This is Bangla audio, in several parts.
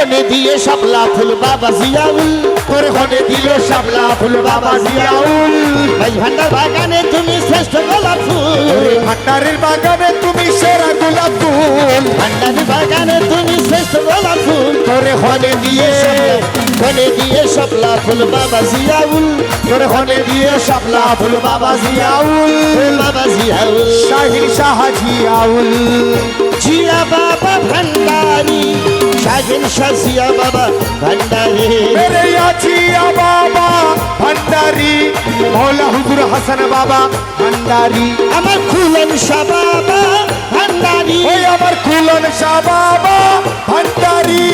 হনে দিয়ে শাপলা ফুল বাবা জিয়াউল। তোর হনে দিল শাপলা ফুল বাবা জিয়াউল। ভাই ভান্ডার বাগানে তুমি শ্রেষ্ঠ গোলাপ ফুল। ভান্ডারের বাগানে তুমি সেরা গোলাপ ফুল। ভান্ডার বাগানে তুমি শ্রেষ্ঠ গোলাপ ফুল। তোরে হনে দিয়ে হনে দিয়ে শাপলা ফুল বাবা জিয়াউল। তোর হনে দিয়ে শাপলা ফুল বাবা জিয়াউল। বাবা জিয়াউল। শাহিন শাহ জিয়াউল। জিয়া বাবা ভান্ডারি শাহিন বাবা ভান্ডারি। মেরে জিয়া বাবা ভান্ডারি। মৌলা হুজুর হাসান বাবা ভান্ডারি। আমার খুলন শাহ বাবা ভান্ডারি। ওই আমার কুলন শাহ বাবা ভান্ডারি।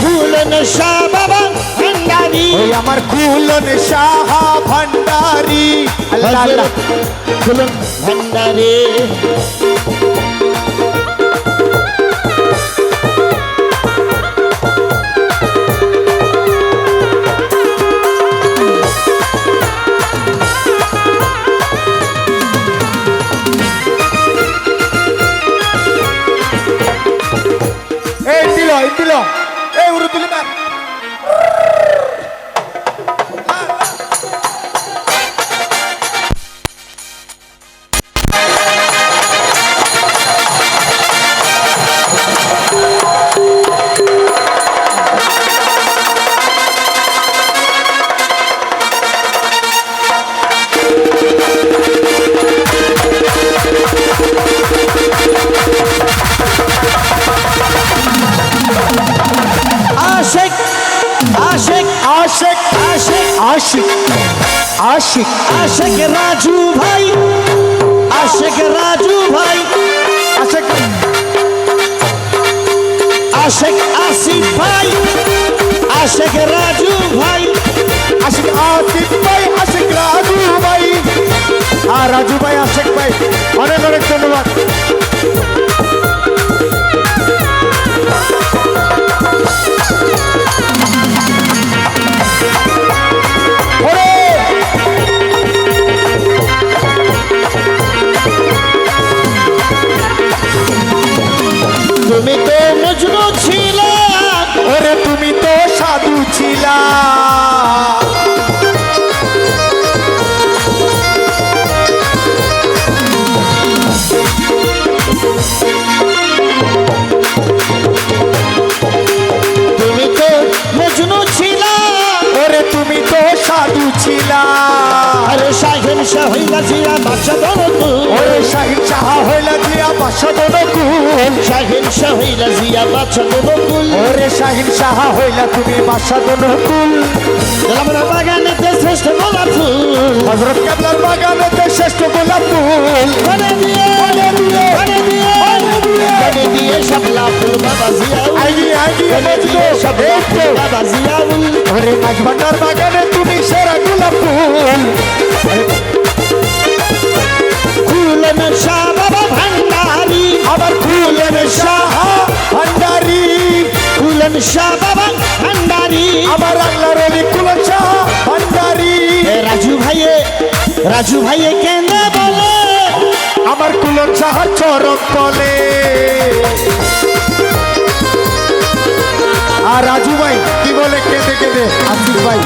খুলন শাহ বাবা ভান্ডারি। ওই আমার কুলন শাহ ভান্ডারি। আল্লাহ। খুলন ভান্ডারি। എന്തിലോ ഏ ഉറുപ്പിലും আশেক আশেক আশিক আশিক রাজু ভাই আশেক রাজু ভাই আশেক। আশেক আসিফ ভাই আশেক রাজু ভাই আশিক আসিফ ভাই আশিক রাজু ভাই। আর রাজু ভাই আশেক ভাই অনেক অনেক তুমি তো মজনু ছিলা ওরে তুমি তো সাধু ছিলা। শাহিন শাহ হইলা জিয়া বাচ্চা দরকু ওরে শাহিন শাহ হইলা জিয়া বাসা দরকু শাহিন শাহ হইলা জিয়া বাচ্চা দরকু ওরে শাহিন শাহ হইলা তুমি বাসা দনকুল আমরা বাগানেতে শ্রেষ্ঠ গোলাপ ফুল। হযরত কেবলার বাগানেতে শ্রেষ্ঠ গোলাপ ফুল। শাহ বাবা ভান্ডারি। আমার ফুলের শাহ ভান্ডারি। খুলন শাহ বাবা ভান্ডারি। আমার আল্লাহর অলি কুলন শাহ ভান্ডারি। রাজু ভাইয়ে রাজু ভাইয়ে কেন বলে। আমার কুলন শাহ চরম তলে। আর রাজু ভাই, কি বলে? কেঁদে কেঁদে। আসিফ ভাই।